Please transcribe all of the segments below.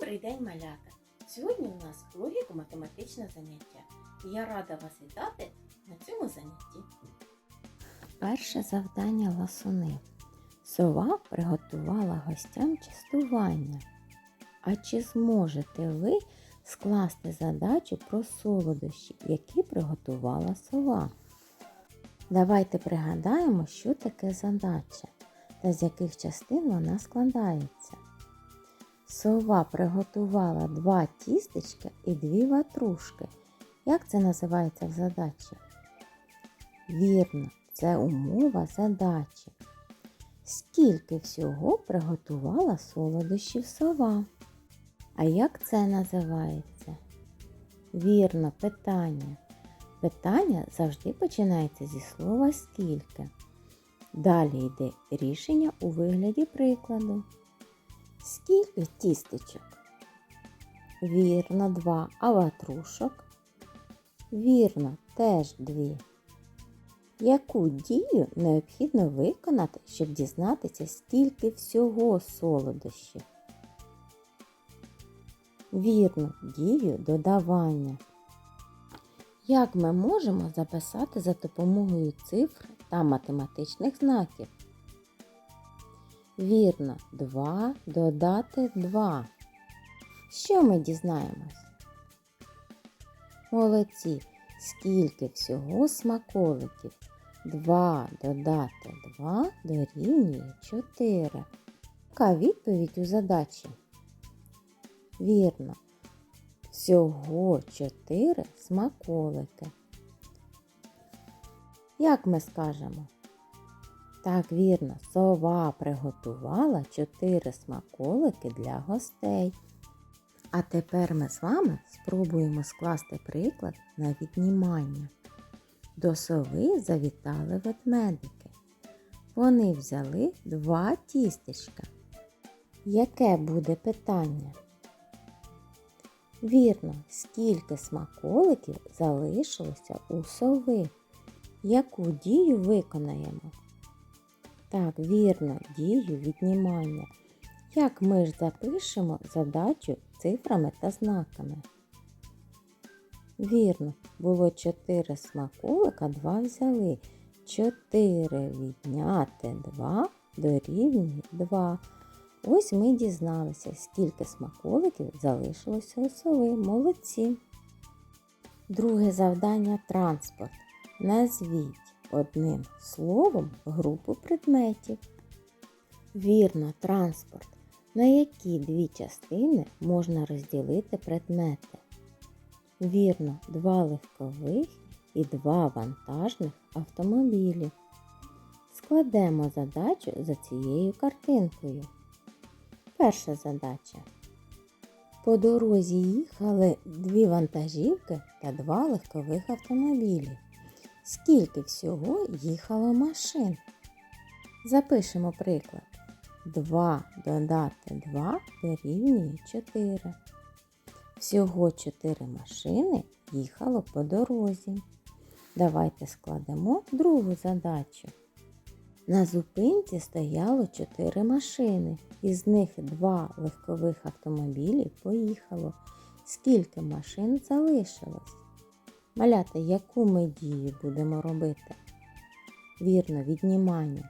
Добрий день, малята! Сьогодні у нас логіко-математичне заняття. І я рада вас вітати на цьому занятті. Перше завдання ласуни. Сова приготувала гостям частування. А чи зможете ви скласти задачу про солодощі, які приготувала сова? Давайте пригадаємо, що таке задача та з яких частин вона складається. Сова приготувала два тістечка і дві ватрушки. Як це називається в задачі? Вірно, це умова задачі. Скільки всього приготувала солодощів сова? А як це називається? Вірно, питання. Питання завжди починається зі слова скільки. Далі йде рішення у вигляді прикладу. Скільки тістечок? Вірно, два. А ватрушок? Вірно, теж дві. Яку дію необхідно виконати, щоб дізнатися, скільки всього солодощів? Вірно, дію додавання. Як ми можемо записати за допомогою цифр та математичних знаків? Вірно, 2 додати 2. Що ми дізнаємось? Молодці! Скільки всього смаколиків? 2 додати 2 дорівнює 4. Яка відповідь у задачі? Вірно. Всього 4 смаколики. Як ми скажемо? Так, вірно, сова приготувала 4 смаколики для гостей. А тепер ми з вами спробуємо скласти приклад на віднімання. До сови завітали ведмедики. Вони взяли два тістечка. Яке буде питання? Вірно, скільки смаколиків залишилося у сови? Яку дію виконаємо? Так, вірно, дію віднімання. Як ми ж запишемо задачу цифрами та знаками? Вірно, було 4 смаколика, 2 взяли. 4 відняти 2 дорівнює 2. Ось ми дізналися, скільки смаколиків залишилося у сови. Молодці. Друге завдання транспорт. Назвіть одним словом групу предметів. Вірно, транспорт. На які дві частини можна розділити предмети? Вірно, два легкових і два вантажних автомобілі. Складемо задачу за цією картинкою. Перша задача. По дорозі їхали дві вантажівки та два легкових автомобілі. Скільки всього їхало машин? Запишемо приклад. 2 додати 2 дорівнює 4. Всього 4 машини їхало по дорозі. Давайте складемо другу задачу. На зупинці стояло 4 машини, із них 2 легкових автомобілі поїхало. Скільки машин залишилось? Малята, яку ми дію будемо робити? Вірно, віднімання.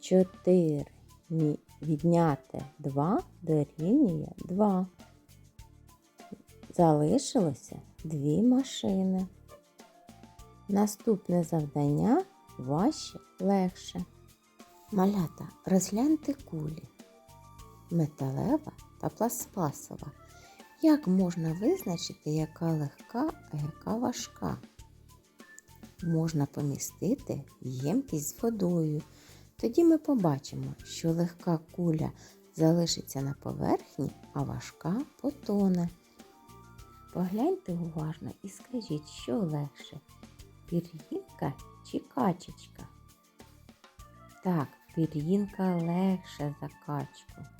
4 мі- відняти 2 дорівнює 2. Залишилося 2 машини. Наступне завдання важче легше. Малята, розгляньте кулі. Металева та пластмасова. Як можна визначити, яка легка, а яка важка? Можна помістити ємкість з водою. Тоді ми побачимо, що легка куля залишиться на поверхні, а важка потоне. Погляньте уважно і скажіть, що легше пір'їнка чи качечка? Так, пір'їнка легше за качку.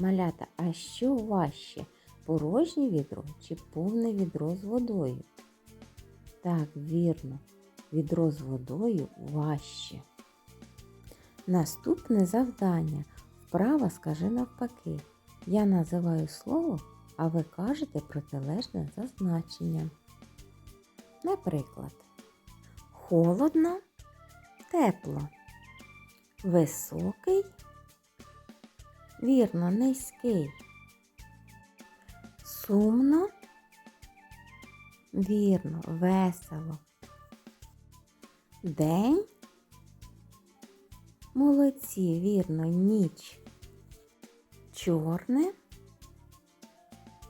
Малята, а що важче? Порожнє відро чи повне відро з водою? Так, вірно, відро з водою важче. Наступне завдання. Вправа скажи навпаки. Я називаю слово, а ви кажете протилежне за значенням. Наприклад, холодно, тепло, високий, вірно, низький, сумно, вірно, весело. День. Молодці, вірно, ніч. Чорне.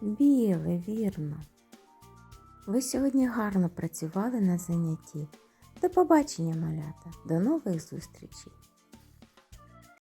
Біле, вірно. Ви сьогодні гарно працювали на занятті. До побачення, малята. До нових зустрічей!